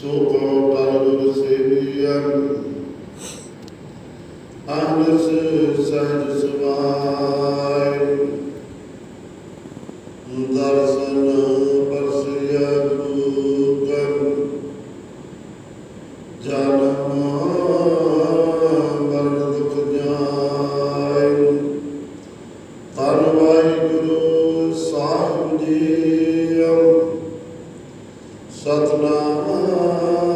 ਸੁਖੋ ਪਰਦੁਰ ਸੇਵੀਅੰ ਆਨਸ ਸਹਿਜ ਸੁਭਾਅ। صدقنا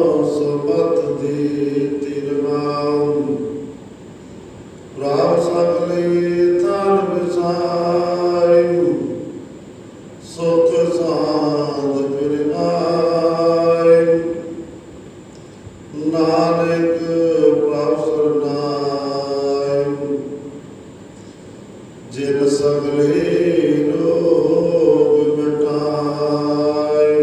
ਨਾਨਕ ਪ੍ਰਭ ਸਰਨਾਇ ਜਿਨ ਸਗਲੇ ਰੋਗ ਮਿਟਾਇ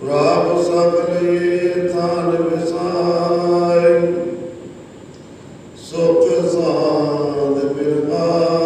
ਪ੍ਰਭ ਸਗਲੇ ਥਾਨ ਵਿਸਾਇ ਸੁਖ ਸਾਧ ਬਿਰਹਾ